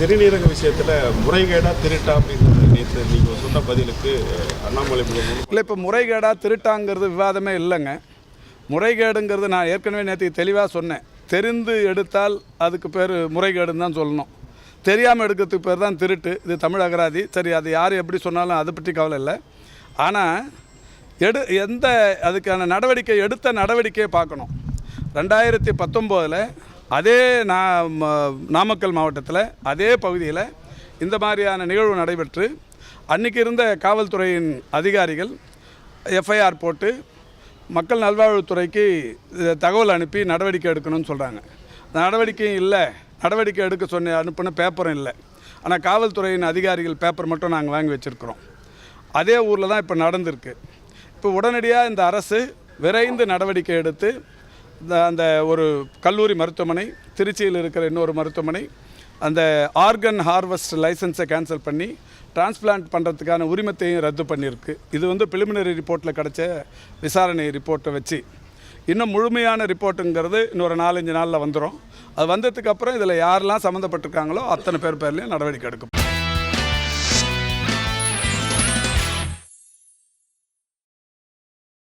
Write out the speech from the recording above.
சிறுநீரக விஷயத்தில் முறைகேடாக திருட்டா அப்படின்னு நேற்று நீங்கள் சொன்ன பதிலுக்கு அண்ணாமலை இல்லை இப்போ முறைகேடாக திருட்டாங்கிறது விவாதமே இல்லைங்க. முறைகேடுங்கிறது நான் ஏற்கனவே நேற்று தெளிவாக சொன்னேன். தெரிந்து எடுத்தால் அதுக்கு பேர் முறைகேடுன்னு தான் சொல்லணும். தெரியாமல் எடுக்கிறதுக்கு பேர் தான் திருட்டு. இது தமிழ் அகராதி. சரி அது யார் எப்படி சொன்னாலும் அதை பற்றி கவலை இல்லை. ஆனால் எடு எந்த அதுக்கான நடவடிக்கை எடுத்த நடவடிக்கையை பார்க்கணும். ரெண்டாயிரத்தி பத்தொம்போதில் அதே நா நாமக்கல் மாவட்டத்தில் அதே பகுதியில் இந்த மாதிரியான நிகழ்வு நடைபெற்று அன்றைக்கி இருந்த காவல்துறையின் அதிகாரிகள் எஃப்ஐஆர் போட்டு மக்கள் நல்வாழ்வுத்துறைக்கு தகவல் அனுப்பி நடவடிக்கை எடுக்கணும்னு சொல்கிறாங்க நடவடிக்கையும் இல்லை. நடவடிக்கை எடுக்க சொன்ன அனுப்பின பேப்பரும் இல்லை. ஆனால் காவல்துறையின் அதிகாரிகள் பேப்பர் மட்டும் நாங்கள் வாங்கி வச்சுருக்கிறோம். அதே ஊரில் தான் இப்போ நடந்திருக்கு. இப்போ உடனடியாக இந்த அரசு விரைந்து நடவடிக்கை எடுத்து அந்த ஒரு கல்லூரி மருத்துவமனை திருச்சியில் இருக்கிற இன்னொரு மருத்துவமனை அந்த ஆர்கன் ஹார்வெஸ்ட் லைசன்ஸை கேன்சல் பண்ணி டிரான்ஸ்பிளான்ட் பண்ணுறதுக்கான உரிமத்தையும் ரத்து பண்ணியிருக்கு. இது வந்து பிலிமினரி ரிப்போர்ட்டில் கிடைச்ச விசாரணை ரிப்போர்ட்டை வச்சு. இன்னும் முழுமையான ரிப்போர்ட்டுங்கிறது இன்னொரு நாலஞ்சு நாளில் வந்துடும் அது வந்ததுக்கப்புறம் இதில் யாரெல்லாம் சம்மந்தப்பட்டிருக்காங்களோ அத்தனை பேர் பேர்லையும் நடவடிக்கை எடுக்கும்.